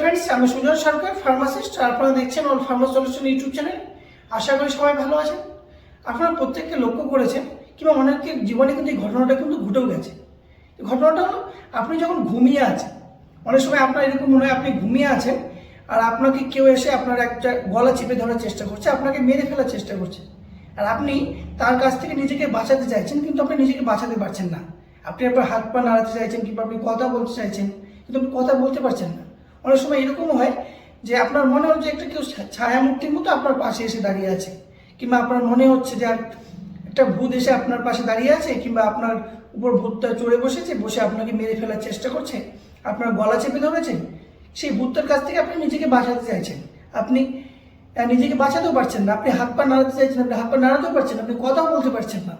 Friends আমি সুজন সরকার pharmacist আপনারা দেখছেন all pharmas solution YouTube channel আশা করি সবাই ভালো আছেন। আপনারা প্রত্যেককে লক্ষ্য করেছেন, কিংবা অনেকের জীবনে কিন্তু এই ঘটনাটা কিন্তু ঘটেও গেছে। ঘটনাটা হলো, আপনি যখন ঘুমিয়ে আছেন, অনেক সময় আপনার এরকম মনে হয় আপনি ঘুমিয়ে আছেন, আর আপনাকে কেউ এসে আপনার একটা গলা চেপে ধরার চেষ্টা করছে, আপনাকে মেরে ফেলার চেষ্টা করছে। আর আপনি তার কাছ থেকে নিজেকে বাঁচাতে চাইছেন, কিন্তু আপনি নিজেকে বাঁচাতে পারছেন না। আপনি আপনার হাত পা নাড়াতে চাইছেন, কিংবা আপনি কথা বলতে চাইছেন, কিন্তু আপনি কথা বলতে পারছেন না। অনেক সময় এরকমও হয় যে আপনার মনে হচ্ছে একটা কেউ ছায়ামূর্তির মতো আপনার পাশে এসে দাঁড়িয়ে আছে, কিংবা আপনার মনে হচ্ছে যে আর একটা ভূত এসে আপনার পাশে দাঁড়িয়ে আছে, কিংবা আপনার উপর ভূতটা চড়ে বসেছে, বসে আপনাকে মেরে ফেলার চেষ্টা করছে, আপনার গলা চেপে ধরেছে, সেই ভূতটার কাছ থেকে আপনি নিজেকে বাঁচাতে চাইছেন। আপনি নিজেকে বাঁচাতেও পারছেন না, আপনি হাত পা নাড়াতে চাইছেন, আপনি হাত পা নাড়াতেও পারছেন আপনি কথাও বলতে পারছেন না।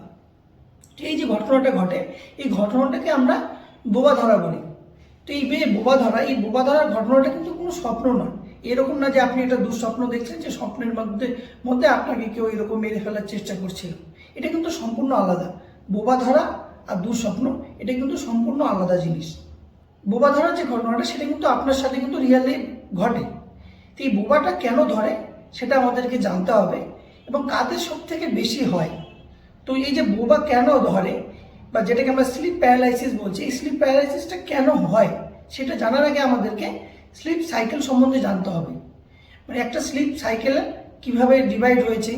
এই যে ঘটনাটা ঘটে, এই ঘটনাটাকে আমরা বোবা ধরা বলি। তো এই যে বোবা ধরা, এই বোবা ধরার ঘটনাটা কিন্তু কোনো স্বপ্ন না। এরকম না যে আপনি একটা দুঃস্বপ্ন দেখছেন যে স্বপ্নের মধ্যে মধ্যে আপনাকে কেউ এরকম মেরে ফেলার চেষ্টা করছিল। এটা কিন্তু সম্পূর্ণ আলাদা। বোবা ধরা আর দুঃস্বপ্ন, এটা কিন্তু সম্পূর্ণ আলাদা জিনিস। বোবা ধরার যে ঘটনাটা, সেটা কিন্তু আপনার সাথে কিন্তু রিয়ালি ঘটে। তো এই বোবাটা কেন ধরে, সেটা আমাদেরকে জানতে হবে এবং কাদের সব থেকে বেশি হয়। তো এই যে বোবা কেন ধরে, বা যেটাকে আমরা স্লিপ প্যারালাইসিস বলছি, এই স্লিপ প্যারালাইসিসটা কেন হয়? সেটা জানার আগে আমাদেরকে স্লিপ সাইকেল সম্বন্ধে জানতে হবে। মানে একটা স্লিপ সাইকেল কীভাবে ডিভাইড হয়েছে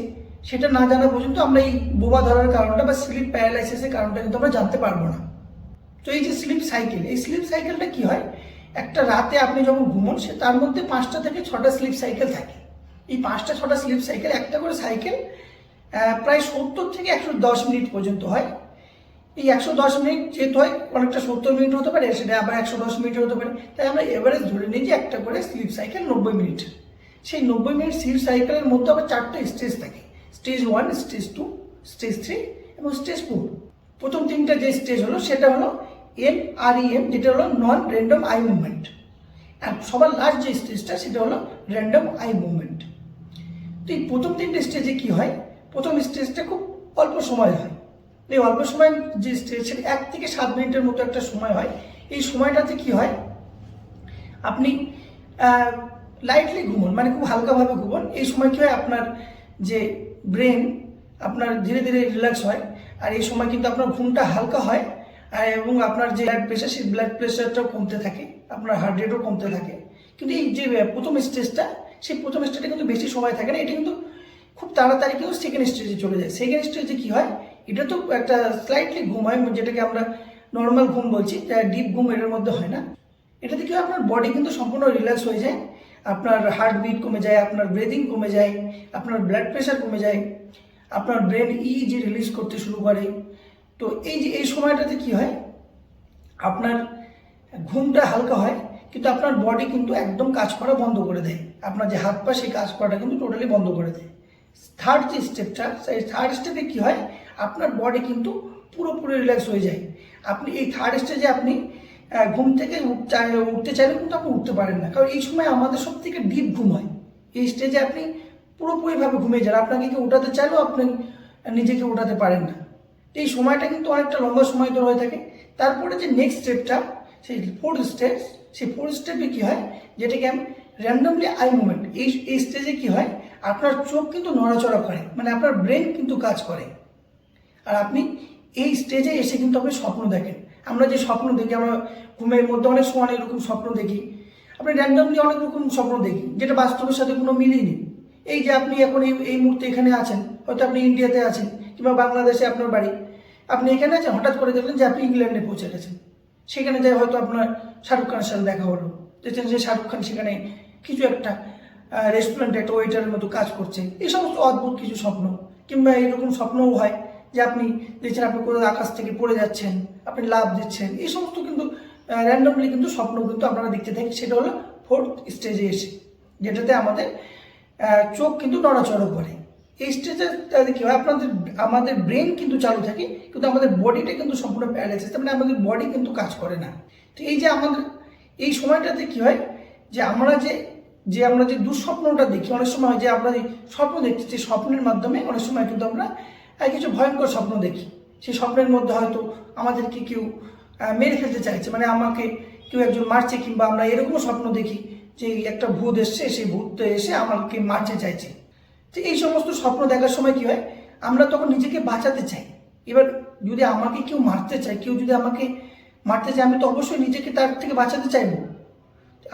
সেটা না জানা পর্যন্ত আমরা এই বোবা ধরার কারণটা বা স্লিপ প্যারালাইসিসের কারণটা কিন্তু আমরা জানতে পারব না। তো এই যে স্লিপ সাইকেল, এই স্লিপ সাইকেলটা কি হয়? একটা রাতে আপনি যখন ঘুমন, সে তার মধ্যে পাঁচটা থেকে ছটা স্লিপ সাইকেল থাকে। এই পাঁচটা ছটা স্লিপ সাইকেল, একটা করে সাইকেল প্রায় সত্তর থেকে একশো দশ মিনিট পর্যন্ত হয়। এই একশো দশ মিনিট যেহেতু হয়, অনেকটা সত্তর মিনিট হতে পারে, সেটা আবার একশো দশ মিনিট হতে পারে। তাই আমরা এভারেজ ধরে নিই যে একটা করে স্লিপ সাইকেল নব্বই মিনিট। সেই নব্বই মিনিট স্লিপ সাইকেলের মধ্যে আবার চারটে স্টেজ থাকে। Stage one stage two stage three এবং স্টেজ ফোর প্রথম তিনটা যে স্টেজ হলো, সেটা হলো এন আর এম যেটা হলো নন র্যান্ডম আই মুভমেন্ট আর সবার লাস্ট যে স্টেজটা সেটা হলো র্যান্ডম আই মুভমেন্ট তো এই প্রথম তিনটে স্টেজে কি হয়? প্রথম স্টেজটা খুব অল্প সময় হয়। এই অল্প সময় যে সেটা এক থেকে সাত মিনিটের মতো একটা সময় হয়, এই সময়টাতে কি হয়? আপনি লাইটলি ঘুমন মানে খুব হালকাভাবে ঘুমন। এই সময় কি হয়? আপনার যে ব্রেন আপনার ধীরে ধীরে রিল্যাক্স হয়। আর এই সময় কিন্তু আপনার ঘুমটা হালকা হয়, আর এবং আপনার যে ব্লাড প্রেশার সেই ব্লাড প্রেশারটাও কমতে থাকে, আপনার হার্ট রেটও কমতে থাকে। কিন্তু এই যে প্রথম স্টেজটা সেই প্রথম স্টেজটা কিন্তু বেশি সময় থাকে না। এটা কিন্তু খুব তাড়াতাড়ি কিন্তু সেকেন্ড স্টেজে চলে যায়। সেকেন্ড স্টেজে কি হয়? এটা তো একটা স্লাইটলি ঘুম হয় যেটাকে আমরা নর্মাল ঘুম বলছি ডিপ ঘুম এটার মধ্যে হয় না। এটাতে কি আপনার বডি কিন্তু সম্পূর্ণ রিল্যাক্স হয়ে যায়, আপনার হার্ট বিট কমে যায়, আপনার ব্রিদিং কমে যায়, আপনার ব্লাড প্রেশার কমে যায়, আপনার ব্রেন ই যে রিলিজ করতে শুরু করে। তো এই যে, এই সময়টাতে কি হয়? আপনার ঘুমটা হালকা হয়, কিন্তু আপনার বডি কিন্তু একদম কাজ করা বন্ধ করে দেয়। আপনার যে হাত পা, সেই কাজ করাটা কিন্তু টোটালি বন্ধ করে দেয়। থার্ড যে স্টেপটা সেই থার্ড স্টেপে কী হয়? আপনার বডি কিন্তু পুরোপুরি রিল্যাক্স হয়ে যায়। আপনি এই থার্ড স্টেজে আপনি ঘুম থেকে উঠতে চাইলে কিন্তু আপনি উঠতে পারেন না। কারণ এই সময় আমাদের সব থেকে ডিপ ঘুম হয়। এই স্টেজে আপনি পুরোপুরিভাবে ঘুমিয়ে যান। আপনাকে কেউ উঠাতে চাইলেও আপনি নিজেকে উঠাতে পারেন না। এই সময়টা কিন্তু অনেকটা লম্বা সময় ধরে হয়ে থাকে। তারপরে যে নেক্সট স্টেপটা সেই ফোর্থ স্টেজ সেই ফোর্থ স্টেপে কী হয়? যেটাকে আমি র্যান্ডামলি আই মুভমেন্ট এই এই স্টেজে কী হয়? আপনার চোখ কিন্তু নড়াচড়া করে মানে আপনার ব্রেন কিন্তু কাজ করে। আর আপনি এই স্টেজে এসে কিন্তু আপনি স্বপ্ন দেখেন। আমরা যে স্বপ্ন দেখি, আমরা ঘুমের মধ্যে অনেক সময় অনেক রকম স্বপ্ন দেখি। আপনি র্যান্ডমলি অনেক রকম স্বপ্ন দেখি, যেটা বাস্তবের সাথে কোনো মিলই নেই। এই যে আপনি এখন এই এই মুহূর্তে এখানে আছেন, হয়তো আপনি ইন্ডিয়াতে আছেন, কিংবা বাংলাদেশে আপনার বাড়ি। আপনি এখানে আছেন, হঠাৎ করে দেখলেন যে আপনি ইংল্যান্ডে পৌঁছে গেছেন। সেখানে যাই হয়তো আপনার শাহরুখ খানের সাথে দেখা হলো। দেখছেন যে শাহরুখ খান সেখানে কিছু একটা রেস্টুরেন্টে একটা ওয়েটারের মতো কাজ করছে। এই সমস্ত অদ্ভুত কিছু স্বপ্ন। কিংবা এরকম স্বপ্নও হয় যে আপনি দেখছেন আপনি কোথাও আকাশ থেকে পড়ে যাচ্ছেন, আপনি লাভ দিচ্ছেন। এই সমস্ত কিন্তু র্যান্ডমলি কিন্তু স্বপ্ন কিন্তু আপনারা দেখতে থাকি সেটা হলো ফোর্থ স্টেজে এসে, যেটাতে আমাদের চোখ কিন্তু নড়াচড়া করে। এই স্টেজে কী হয়? আপনাদের, আমাদের ব্রেন কিন্তু চালু থাকে, কিন্তু আমাদের বডিটা কিন্তু সম্পূর্ণ প্যারালাইসিস মানে আমাদের বডি কিন্তু কাজ করে না। তো এই যে আমাদের, এই সময়টাতে কি হয়? যে আমরা যে যে আমরা যে দুঃস্বপ্নটা দেখি, অনেক সময় যে আমরা যে স্বপ্ন দেখছি, সেই স্বপ্নের মাধ্যমে অনেক সময় কিন্তু আমরা কিছু ভয়ঙ্কর স্বপ্ন দেখি। সেই স্বপ্নের মধ্যে হয়তো আমাদেরকে কেউ মেরে ফেলতে চাইছে মানে আমাকে কেউ একজন মারছে কিংবা আমরা এরকম স্বপ্ন দেখি যে একটা ভূত এসছে, সেই ভূতটা এসে আমাকে মারতে চাইছে। তো এই সমস্ত স্বপ্ন দেখার সময় কি হয়? আমরা তখন নিজেকে বাঁচাতে চাই। এবার যদি আমাকে কেউ মারতে চায়, কেউ যদি আমাকে মারতে চায়, আমি তো অবশ্যই নিজেকে তার থেকে বাঁচাতে চাইব।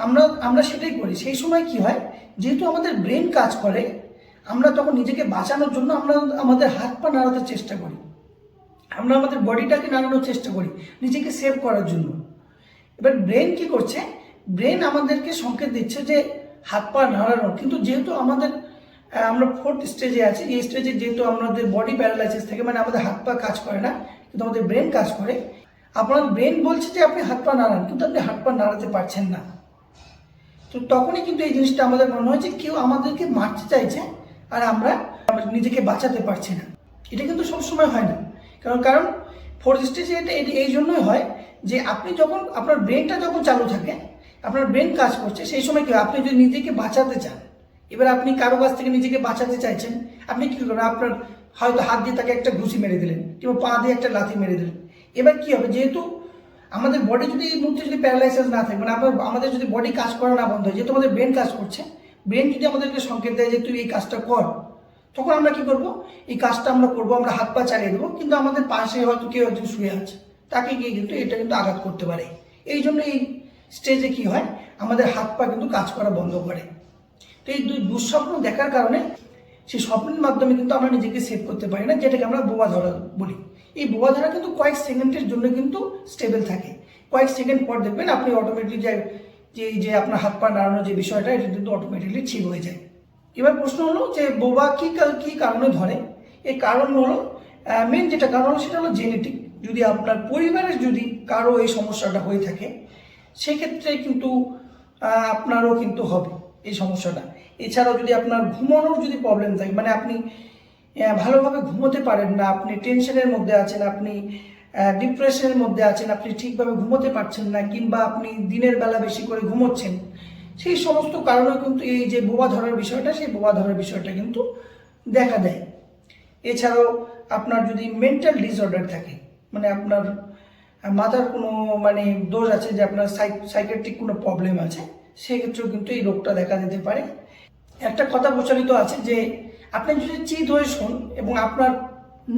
আমরা আমরা সেটাই করি। সেই সময় কি হয়, যেহেতু আমাদের ব্রেন কাজ করে, আমরা তখন নিজেকে বাঁচানোর জন্য আমরা আমাদের হাত পা নাড়াতে চেষ্টা করি। আমরা আমাদের বডিটাকে নাড়ানোর চেষ্টা করি, নিজেকে সেভ করার জন্য। এবার ব্রেন কি করছে ব্রেন আমাদেরকে সংকেত দিচ্ছে যে হাত পা নাড়ানো। কিন্তু যেহেতু আমাদের আমরা ফোর্থ স্টেজে আছি, এই স্টেজে যেহেতু আমাদের বডি প্যারালাইসিস থাকে মানে আমাদের হাত পা কাজ করে না, কিন্তু আমাদের ব্রেন কাজ করে, আপনার ব্রেন বলছে যে আপনি হাত পা নাড়ান, কিন্তু আপনি হাত পা নাড়াতে পারছেন না। তো তখনই কিন্তু এই জিনিসটা আমাদের মনে হয় যে কেউ আমাদেরকে মারতে চাইছে আর আমরা নিজেকে বাঁচাতে পারছি না। এটা কিন্তু সবসময় হয় না। কারণ কারণ ফোর্থ স্টেজে এটা এই জন্যই হয় যে আপনি যখন, আপনার ব্রেনটা যখন চালু থাকে, আপনার ব্রেন কাজ করছে, সেই সময় কি হয়? আপনি যদি নিজেকে বাঁচাতে চান, এবার আপনি কারও কাছ থেকে নিজেকে বাঁচাতে চাইছেন, আপনি কি করবেন আপনার হয়তো হাত দিয়ে তাকে একটা ঘুষি মেরে দিলেন কিংবা পা দিয়ে একটা লাথি মেরে দিলেন। এবার কি হবে? যেহেতু আমাদের বডি যদি এই মুহূর্তে যদি প্যারালাইসিস না থাকে মানে আমাদের যদি বডি কাজ করা না বন্ধ হয় যেহেতু আমাদের ব্রেন কাজ করছে ব্রেন যদি আমাদেরকে সংকেত দেয় যে তুই এই কাজটা কর, তখন আমরা কি করব? এই কাজটা আমরা করব, আমরা হাত পা চালিয়ে দেবো, কিন্তু আমাদের পাশে হয়তো কেউ একজন শুয়ে আছে, তাকে গিয়ে কিন্তু এটা কিন্তু আঘাত করতে পারে। এই জন্য এই স্টেজে কি হয়? আমাদের হাত পা কিন্তু কাজ করা বন্ধ করে। তো এই দুই দুঃস্বপ্ন দেখার কারণে সেই স্বপ্নের মাধ্যমে কিন্তু আমরা নিজেকে সেভ করতে পারি না, যেটাকে আমরা বোবা ধরা বলি। এই বোবা ধরা কিন্তু কয়েক সেকেন্ডের জন্য কিন্তু স্টেবল থাকে। কয়েক সেকেন্ড পর দেখবেন আপনি অটোমেটিক যে যে যে আপনার হাত পা নাড়ানোর যে বিষয়টা, এটা কিন্তু অটোমেটিকলি ঠিক হয়ে যায়। এবার প্রশ্ন হলো যে বোবা কি কা- কি কারণে ধরে? এই কারণ হলো মেন যেটা কারণ হলো সেটা হলো জেনেটিক যদি আপনার পরিবারের যদি কারও এই সমস্যাটা হয়ে থাকে, সেক্ষেত্রে কিন্তু আপনারও কিন্তু হবে এই সমস্যাটা। এছাড়াও যদি আপনার ঘুমানোর যদি প্রবলেম থাকে মানে আপনি ভালোভাবে ঘুমোতে পারেন না, আপনি টেনশনের মধ্যে আছেন, আপনি ডিপ্রেশনের মধ্যে আছেন, আপনি ঠিকভাবে ঘুমোতে পারছেন না, কিংবা আপনি দিনের বেলা বেশি করে ঘুমোচ্ছেন, সেই সমস্ত কারণে কিন্তু এই যে বোবা ধরার বিষয়টা, সেই বোবা ধরার বিষয়টা কিন্তু দেখা দেয়। এছাড়াও আপনার যদি মেন্টাল ডিসঅর্ডার থাকে মানে আপনার মাথার কোনো মানে দোষ আছে যে আপনার সাইকেট্রিক কোনো প্রবলেম আছে, সেক্ষেত্রেও কিন্তু এই রোগটা দেখা দিতে পারে। একটা কথা প্রচলিত আছে যে আপনি যদি চিত হয়ে শোন এবং আপনার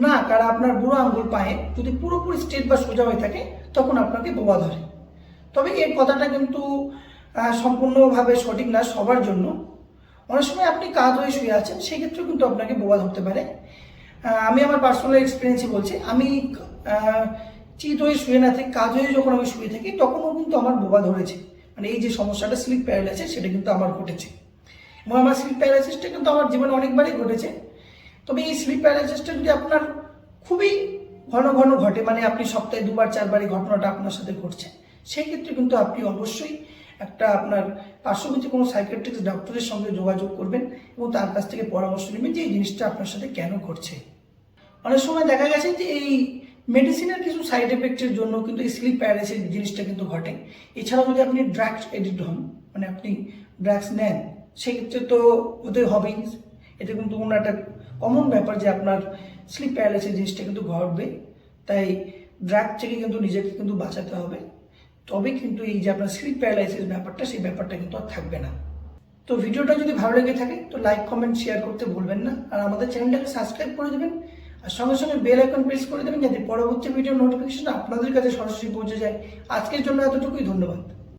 না আর আপনার বুড়ো আঙ্গুল পায়ে যদি পুরোপুরি স্ট্রেট বা সোজা হয়ে থাকে, তখন আপনাকে বোবা ধরে। তবে এই কথাটা কিন্তু সম্পূর্ণভাবে সঠিক না সবার জন্য। অনেক সময় আপনি কাজ হয়ে শুয়ে আছেন, সেক্ষেত্রেও কিন্তু আপনাকে বোবা ধরতে পারে। আমি আমার পার্সোনাল এক্সপিরিয়েন্সে বলছি, আমি চিত হয়ে শুয়ে না থেকে কাজ হয়ে যখন আমি শুয়ে থাকি, তখনও কিন্তু আমার বোবা ধরেছে। মানে এই যে সমস্যাটা স্লিপ প্যারালাইসিস সেটা কিন্তু আমার ঘটেছে। আমার স্লিপ প্যারালাইসিসটা কিন্তু আমার জীবনে অনেকবারই ঘটেছে। তবে এই স্লিপ প্যারালাইসিসটা যদি আপনার খুবই ঘন ঘন ঘটে মানে আপনি সপ্তাহে দুবার চারবার এই ঘটনাটা আপনার সাথে ঘটছে সেই ক্ষেত্রে কিন্তু আপনি অবশ্যই একটা আপনার পার্শ্ববর্তী কোনো সাইকেট্রিক্স ডক্টরের সঙ্গে যোগাযোগ করবেন এবং তার কাছ থেকে পরামর্শ নেবেন যে এই জিনিসটা আপনার সাথে কেন ঘটছে। অনেক সময় দেখা গেছে যে এই মেডিসিনের কিছু সাইড এফেক্টের জন্য কিন্তু এই স্লিপ প্যারালাইসিস জিনিসটা কিন্তু ঘটে। এছাড়াও যদি আপনি ড্রাগস এডিক্ট হন মানে আপনি ড্রাগস নেন সেক্ষেত্রে তো ওদের হবেই। এটা কিন্তু কোনো একটা কমন ব্যাপার যে আপনার স্লিপ প্যারালাইসিস জিনিসটা কিন্তু ঘটবে। তাই ড্রাগ থেকে কিন্তু নিজেকে কিন্তু বাঁচাতে হবে। তবে কিন্তু এই যে আপনার স্লিপ প্যারালাইসিস ব্যাপারটা, সেই ব্যাপারটা কিন্তু আর থাকবে না। তো ভিডিওটা যদি ভালো লেগে থাকে, তো লাইক কমেন্ট শেয়ার করতে ভুলবেন না। আর আমাদের চ্যানেলটাকে সাবস্ক্রাইব করে দেবেন। আর সঙ্গে সঙ্গে বেল আইকন প্রেস করে দেবেন যাতে পরবর্তী ভিডিও নোটিফিকেশন আপনাদের কাছে সরাসরি পৌঁছে যায়। আজকের জন্য এতটুকুই, ধন্যবাদ।